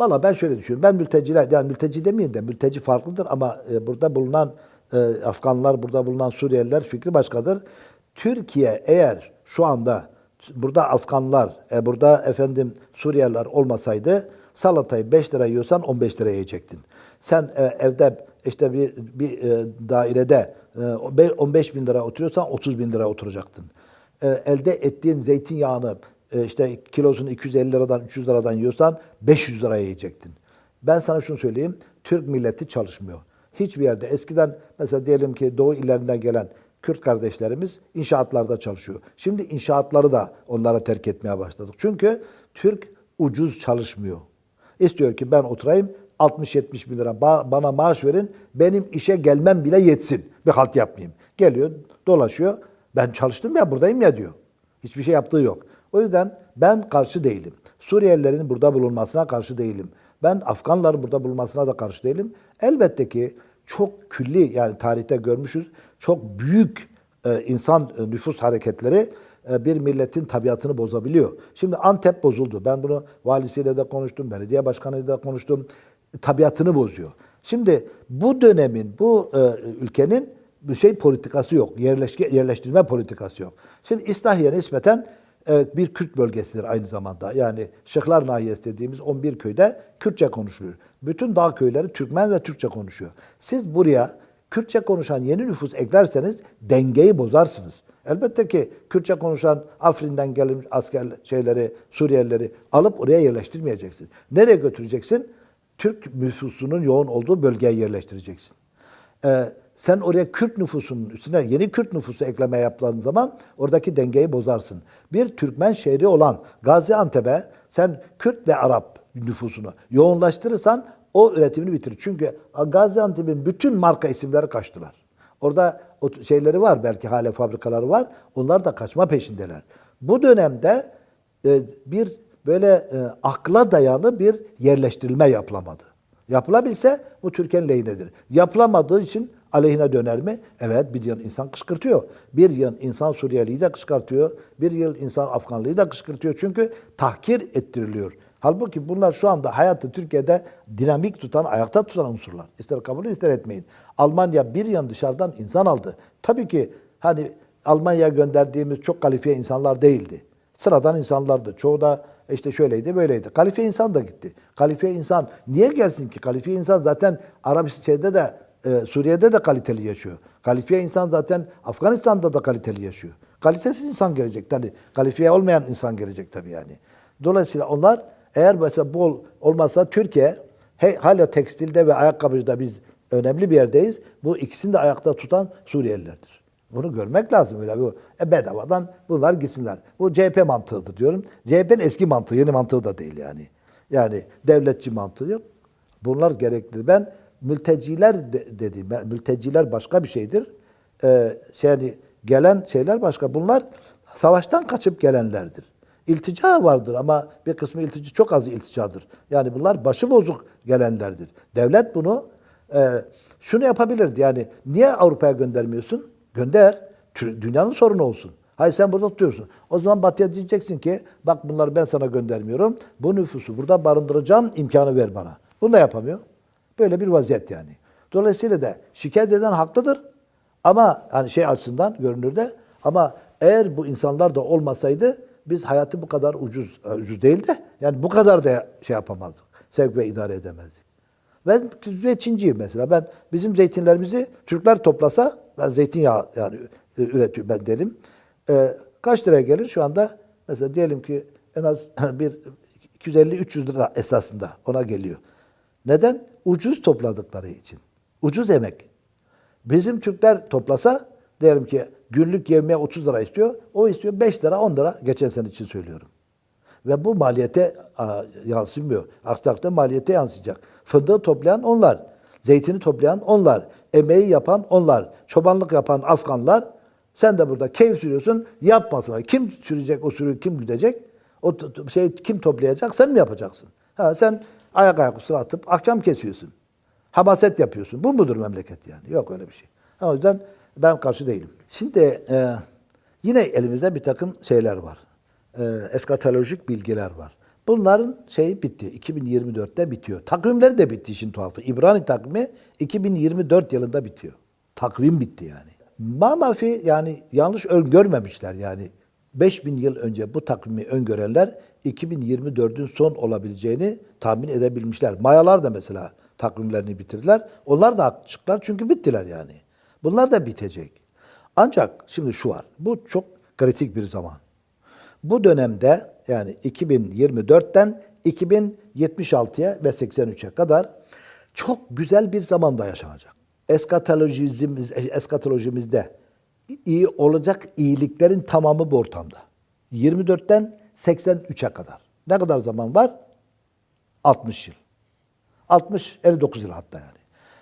Valla ben şöyle düşünüyorum. Ben mülteciler, yani mülteci demeyeyim de mülteci farklıdır ama e, burada bulunan e, Afganlar, burada bulunan Suriyeliler fikri başkadır. Türkiye eğer şu anda burada Afganlar, e, burada efendim Suriyeliler olmasaydı salatayı 5 lira yiyorsan 15 lira yiyecektin. Sen evde işte bir, bir dairede e, o be- 15 bin lira oturuyorsan 30 bin lira oturacaktın. Elde ettiğin zeytinyağını e, işte kilosunu 250 liradan 300 liradan yiyorsan 500 liraya yiyecektin. Ben sana şunu söyleyeyim. Türk milleti çalışmıyor. Hiçbir yerde eskiden mesela diyelim ki doğu illerinden gelen Kürt kardeşlerimiz inşaatlarda çalışıyor. Şimdi inşaatları da onlara terk etmeye başladık. Çünkü Türk ucuz çalışmıyor. İstiyor ki ben oturayım 60-70 bin lira ba- bana maaş verin. Benim işe gelmem bile yetsin. Bir halt yapmayayım. Geliyor dolaşıyor. Ben çalıştım ya buradayım ya diyor. Hiçbir şey yaptığı yok. O yüzden ben karşı değilim. Suriyelilerin burada bulunmasına karşı değilim. Ben Afganların burada bulunmasına da karşı değilim. Elbette ki çok külli yani tarihte görmüşüz çok büyük e, insan e, nüfus hareketleri e, bir milletin tabiatını bozabiliyor. Şimdi Antep bozuldu. Ben bunu valisiyle de konuştum, belediye başkanıyla da konuştum. Tabiatını bozuyor. Şimdi bu dönemin, bu ülkenin bir şey politikası yok. Yerleştirme politikası yok. Şimdi İslahiye nispeten e, bir Kürt bölgesidir aynı zamanda. Yani Şıklar Nahiyesi dediğimiz 11 köyde Kürtçe konuşuluyor. Bütün dağ köyleri Türkmen ve Türkçe konuşuyor. Siz buraya Kürtçe konuşan yeni nüfus eklerseniz dengeyi bozarsınız. Elbette ki Kürtçe konuşan Afrin'den gelmiş asker şeyleri, Suriyelileri alıp oraya yerleştirmeyeceksin. Nereye götüreceksin? Türk nüfusunun yoğun olduğu bölgeye yerleştireceksin. Ee, sen oraya Kürt nüfusunun üstüne yeni Kürt nüfusu ekleme yaptığın zaman oradaki dengeyi bozarsın. Bir Türkmen şehri olan Gaziantep'e sen Kürt ve Arap nüfusunu yoğunlaştırırsan o üretimini bitirir. Çünkü Gaziantep'in bütün marka isimleri kaçtılar. Orada o şeyleri var belki hala fabrikaları var. Onlar da kaçma peşindeler. Bu dönemde e, bir böyle e, akla dayalı bir yerleştirilme yapılamadı. Yapılabilse bu Türkiye'nin lehinedir. Yapılamadığı için aleyhine döner mi? Evet bir yıl insan kışkırtıyor. Bir yıl insan Suriyeli'yi de kışkırtıyor. Bir yıl insan Afganlıyı da kışkırtıyor. Çünkü tahkir ettiriliyor. Halbuki bunlar şu anda hayatı Türkiye'de dinamik tutan, ayakta tutan unsurlar. İster kabul ister etmeyin. Almanya bir yan dışarıdan insan aldı. Tabii ki hani Almanya'ya gönderdiğimiz çok kalifiye insanlar değildi. Sıradan insanlardı. Çoğu da işte şöyleydi böyleydi. Kalifiye insan da gitti. Kalifiye insan niye gelsin ki? Kalifiye insan zaten Arabistan'da da e, Suriye'de de kaliteli yaşıyor. Kalifiye insan zaten Afganistan'da da kaliteli yaşıyor. Kalitesiz insan gelecek tabii. Kalifiye olmayan insan gelecek tabii yani. Dolayısıyla onlar eğer mesela bol olmazsa Türkiye he, hala tekstilde ve ayakkabıcıda biz önemli bir yerdeyiz. Bu ikisini de ayakta tutan Suriyelilerdir. Bunu görmek lazım öyle. Bu, e bedavadan bunlar gitsinler. Bu CHP mantığıdır diyorum. CHP'nin eski mantığı, yeni mantığı da değil yani. Yani devletçi mantığı yok. Bunlar gerekli. Ben mülteciler de, dediğim, ben, mülteciler başka bir şeydir. Ee, yani gelen şeyler başka. Bunlar savaştan kaçıp gelenlerdir. İltica vardır ama bir kısmı iltica çok az ilticadır. Yani bunlar başı bozuk gelenlerdir. Devlet bunu e, şunu yapabilirdi. Yani niye Avrupa'ya göndermiyorsun? Gönder. Dünyanın sorunu olsun. Hayır sen burada tutuyorsun. O zaman Batı'ya diyeceksin ki bak bunları ben sana göndermiyorum. Bu nüfusu burada barındıracağım imkanı ver bana. Bunu da yapamıyor. Böyle bir vaziyet yani. Dolayısıyla da şikayet eden haklıdır. Ama hani şey açısından görünürde ama eğer bu insanlar da olmasaydı biz hayatı bu kadar ucuz, e, ucuz değil de yani bu kadar da şey yapamazdık. Sevk ve idare edemezdik. Ben zeytinciyim mesela. Ben bizim zeytinlerimizi Türkler toplasa ben zeytinyağı yani üretiyor ben delim. Ee, kaç liraya gelir şu anda? Mesela diyelim ki en az bir 250-300 lira esasında ona geliyor. Neden? Ucuz topladıkları için. Ucuz emek. Bizim Türkler toplasa diyelim ki günlük yemeğe 30 lira istiyor. O istiyor 5 lira 10 lira geçen sene için söylüyorum. Ve bu maliyete a, yansımıyor. Aksi maliyete yansıyacak. Fındığı toplayan onlar. Zeytini toplayan onlar. Emeği yapan onlar. Çobanlık yapan Afganlar. Sen de burada keyif sürüyorsun. Yapmasınlar. Kim sürecek o sürüyü kim güdecek? O şey kim toplayacak? Sen mi yapacaksın? Ha, sen ayak ayak üstüne atıp ahkam kesiyorsun. Hamaset yapıyorsun. Bu mudur memleket yani? Yok öyle bir şey. O yüzden ben karşı değilim. Şimdi e, yine elimizde bir takım şeyler var. E, eskatolojik bilgiler var. Bunların şeyi bitti. 2024'te bitiyor. Takvimleri de bitti işin tuhafı. İbrani takvimi 2024 yılında bitiyor. Takvim bitti yani. Mamafi yani yanlış öngörmemişler yani. 5000 yıl önce bu takvimi öngörenler 2024'ün son olabileceğini tahmin edebilmişler. Mayalar da mesela takvimlerini bitirdiler. Onlar da haklı çıktılar çünkü bittiler yani. Bunlar da bitecek. Ancak şimdi şu var. Bu çok kritik bir zaman. Bu dönemde yani 2024'ten 2076'ya ve 83'e kadar çok güzel bir zamanda yaşanacak. Eskatolojimiz, eskatolojimizde iyi olacak iyiliklerin tamamı bu ortamda. 24'ten 83'e kadar. Ne kadar zaman var? 60 yıl. 60, 59 yıl hatta yani.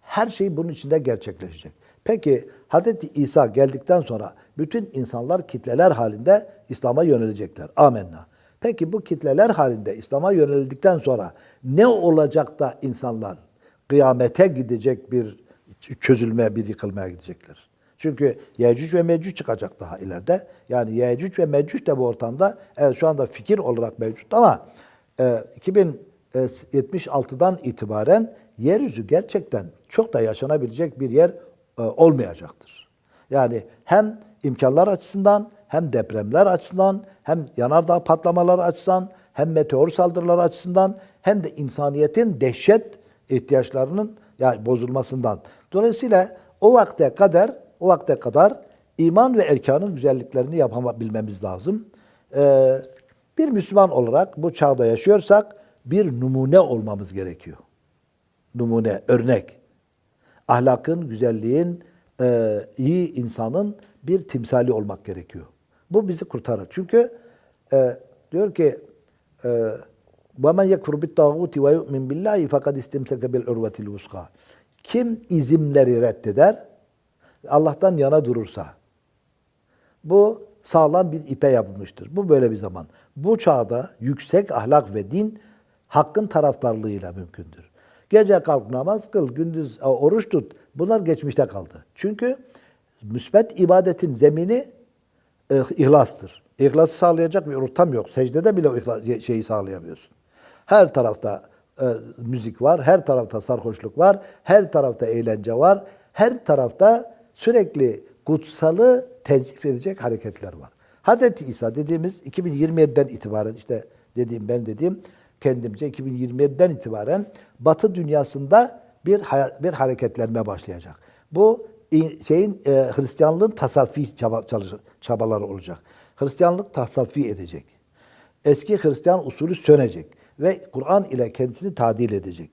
Her şey bunun içinde gerçekleşecek. Peki Hz. İsa geldikten sonra bütün insanlar kitleler halinde İslam'a yönelecekler. Amenna. Peki bu kitleler halinde İslam'a yönelildikten sonra ne olacak da insanlar kıyamete gidecek bir çözülmeye, bir yıkılmaya gidecekler? Çünkü Yecüc ve Mecüc çıkacak daha ileride. Yani Yecüc ve Mecüc de bu ortamda evet şu anda fikir olarak mevcut ama e, 2076'dan itibaren yeryüzü gerçekten çok da yaşanabilecek bir yer e, olmayacaktır. Yani hem imkanlar açısından hem depremler açısından hem yanardağ patlamaları açısından hem meteor saldırıları açısından hem de insaniyetin dehşet ihtiyaçlarının yani bozulmasından. Dolayısıyla o vakte kadar o vakte kadar iman ve erkanın güzelliklerini yapabilmemiz lazım. Ee, bir Müslüman olarak bu çağda yaşıyorsak bir numune olmamız gerekiyor. Numune, örnek. Ahlakın, güzelliğin, e, iyi insanın bir timsali olmak gerekiyor. Bu bizi kurtarır. Çünkü e, diyor ki e, وَمَنْ يَكْفُرْ بِالطَّاغُوتِ وَيُؤْمِنْ بِاللّٰهِ فَقَدْ اِسْتِمْسَكَ بِالْعُرْوَةِ الْوُسْقَى Kim izimleri reddeder, Allah'tan yana durursa, bu sağlam bir ipe yapılmıştır. Bu böyle bir zaman. Bu çağda yüksek ahlak ve din hakkın taraftarlığıyla mümkündür. Gece kalk namaz kıl, gündüz e, oruç tut. Bunlar geçmişte kaldı. Çünkü müsbet ibadetin zemini e, ihlastır. İhlası sağlayacak bir ortam yok. Secdede bile ihlas, şeyi sağlayamıyorsun. Her tarafta e, müzik var, her tarafta sarhoşluk var, her tarafta eğlence var, her tarafta sürekli kutsalı tezif edecek hareketler var. Hazreti İsa dediğimiz 2027'den itibaren işte dediğim ben dediğim kendimce 2027'den itibaren Batı dünyasında bir bir hareketlenme başlayacak. Bu şeyin e, Hristiyanlığın tasavvufi çaba, çabaları olacak. Hristiyanlık tasavvufi edecek. Eski Hristiyan usulü sönecek ve Kur'an ile kendisini tadil edecek.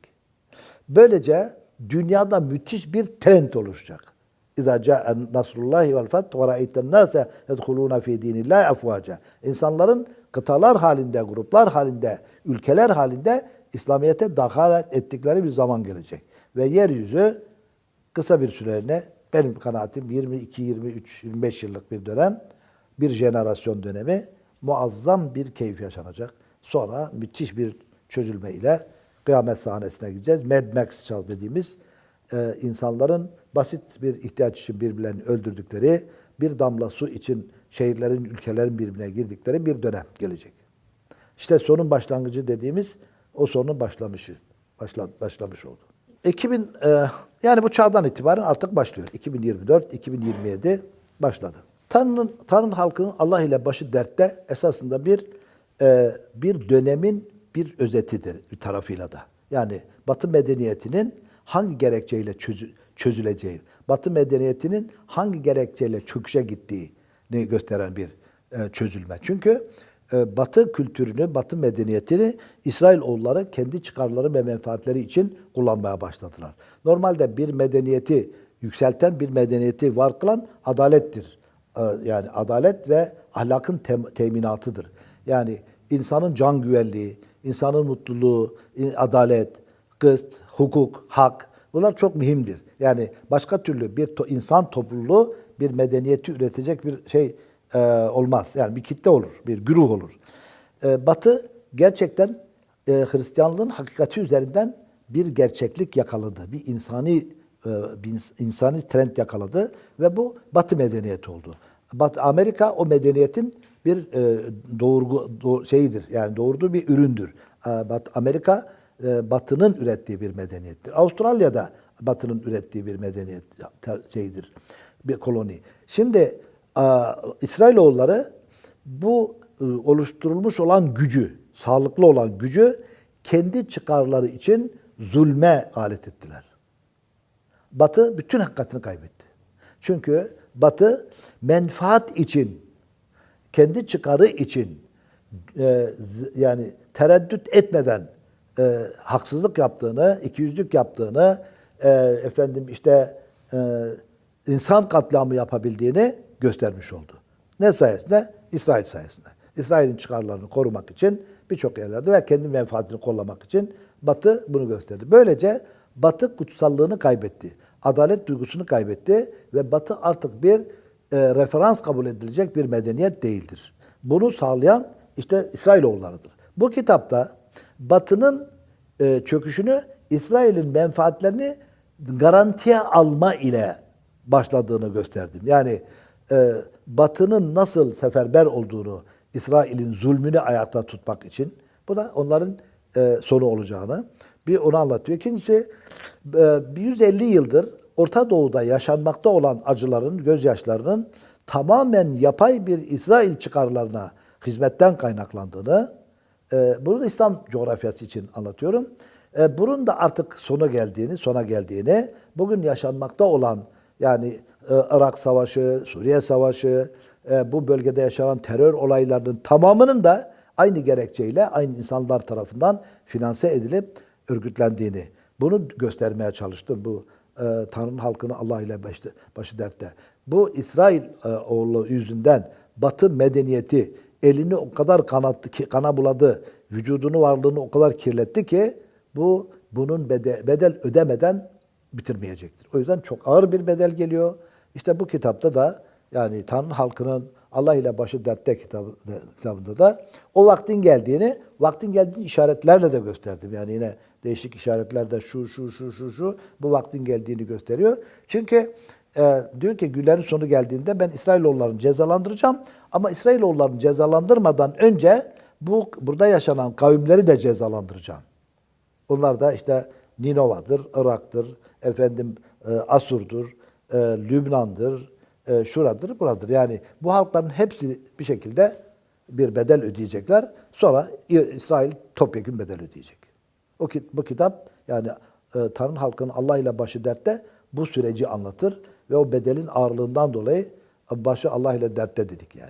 Böylece dünyada müthiş bir trend oluşacak. İza ca'e nasrullahi vel feth ve ra'eyten nase yedhuluna fi dinillahi afvaca. İnsanların kıtalar halinde, gruplar halinde, ülkeler halinde İslamiyet'e dahalet ettikleri bir zaman gelecek. Ve yeryüzü kısa bir süreliğine benim kanaatim 22, 23, 25 yıllık bir dönem, bir jenerasyon dönemi muazzam bir keyif yaşanacak. Sonra müthiş bir çözülme ile kıyamet sahnesine gideceğiz. Mad Max çal dediğimiz e, insanların basit bir ihtiyaç için birbirlerini öldürdükleri, bir damla su için şehirlerin, ülkelerin birbirine girdikleri bir dönem gelecek. İşte sonun başlangıcı dediğimiz o sonun başlamışı, başla, başlamış oldu. 2000 e, yani bu çağdan itibaren artık başlıyor. 2024, 2027 başladı. Tanrı'nın Tanrı halkının Allah ile başı dertte esasında bir e, bir dönemin bir özetidir bir tarafıyla da. Yani Batı medeniyetinin hangi gerekçeyle çözü, çözüleceği, Batı medeniyetinin hangi gerekçeyle çöküşe gittiğini gösteren bir e, çözülme. Çünkü e, Batı kültürünü, Batı medeniyetini İsrailoğulları kendi çıkarları ve menfaatleri için kullanmaya başladılar. Normalde bir medeniyeti yükselten bir medeniyeti var kılan adalettir. E, yani adalet ve ahlakın tem- teminatıdır. Yani insanın can güvenliği, insanın mutluluğu, adalet, kıst, hukuk, hak bunlar çok mühimdir. Yani başka türlü bir to- insan topluluğu bir medeniyeti üretecek bir şey e, olmaz. Yani bir kitle olur, bir güruh olur. E, Batı gerçekten e, Hristiyanlığın hakikati üzerinden bir gerçeklik yakaladı. Bir insani e, bir insani trend yakaladı ve bu Batı medeniyeti oldu. Batı Amerika o medeniyetin bir e, doğurgu doğ- şeyidir. Yani doğurduğu bir üründür. E, Bat- Amerika e, Batı'nın ürettiği bir medeniyettir. Avustralya'da Batı'nın ürettiği bir medeniyet şeyidir. Bir koloni. Şimdi e, İsrailoğulları bu e, oluşturulmuş olan gücü, sağlıklı olan gücü kendi çıkarları için zulme alet ettiler. Batı bütün hakikatini kaybetti. Çünkü Batı menfaat için, kendi çıkarı için e, yani tereddüt etmeden e, haksızlık yaptığını, ikiyüzlük yaptığını, e, efendim işte e, insan katliamı yapabildiğini göstermiş oldu. Ne sayesinde? İsrail sayesinde. İsrail'in çıkarlarını korumak için birçok yerlerde ve kendi menfaatini kollamak için Batı bunu gösterdi. Böylece Batı kutsallığını kaybetti. Adalet duygusunu kaybetti ve Batı artık bir e, referans kabul edilecek bir medeniyet değildir. Bunu sağlayan işte İsrailoğullarıdır. Bu kitapta Batı'nın e, çöküşünü İsrail'in menfaatlerini garantiye alma ile başladığını gösterdim. Yani e, Batı'nın nasıl seferber olduğunu, İsrail'in zulmünü ayakta tutmak için bu da onların e, sonu olacağını bir onu anlatıyor. İkincisi e, 150 yıldır Orta Doğu'da yaşanmakta olan acıların, gözyaşlarının tamamen yapay bir İsrail çıkarlarına hizmetten kaynaklandığını, e, bunu da İslam coğrafyası için anlatıyorum. E, bunun da artık sona geldiğini, sona geldiğini, bugün yaşanmakta olan yani e, Irak Savaşı, Suriye Savaşı, e, bu bölgede yaşanan terör olaylarının tamamının da aynı gerekçeyle aynı insanlar tarafından finanse edilip örgütlendiğini, bunu göstermeye çalıştım bu e, Tanrı'nın halkını Allah ile başı, başı dertte. Bu İsrail oğlu yüzünden Batı medeniyeti elini o kadar kanattı ki kana buladı, vücudunu varlığını o kadar kirletti ki bu bunun bedel, bedel ödemeden bitirmeyecektir. O yüzden çok ağır bir bedel geliyor. İşte bu kitapta da yani Tanrı halkının Allah ile başı dertte kitabı, kitabında da o vaktin geldiğini, vaktin geldiğini işaretlerle de gösterdim. Yani yine değişik işaretlerde şu şu şu şu şu bu vaktin geldiğini gösteriyor. Çünkü e, diyor ki günlerin sonu geldiğinde ben İsrailoğullarını cezalandıracağım ama İsrailoğullarını cezalandırmadan önce bu burada yaşanan kavimleri de cezalandıracağım. Onlar da işte Ninova'dır, Irak'tır, efendim e, Asur'dur, e, Lübnan'dır, e, şuradır, buradır. Yani bu halkların hepsi bir şekilde bir bedel ödeyecekler. Sonra İsrail topyekun bedel ödeyecek. O ki- bu kitap yani e, Tanrı halkının Allah ile başı dertte bu süreci anlatır ve o bedelin ağırlığından dolayı başı Allah ile dertte dedik yani.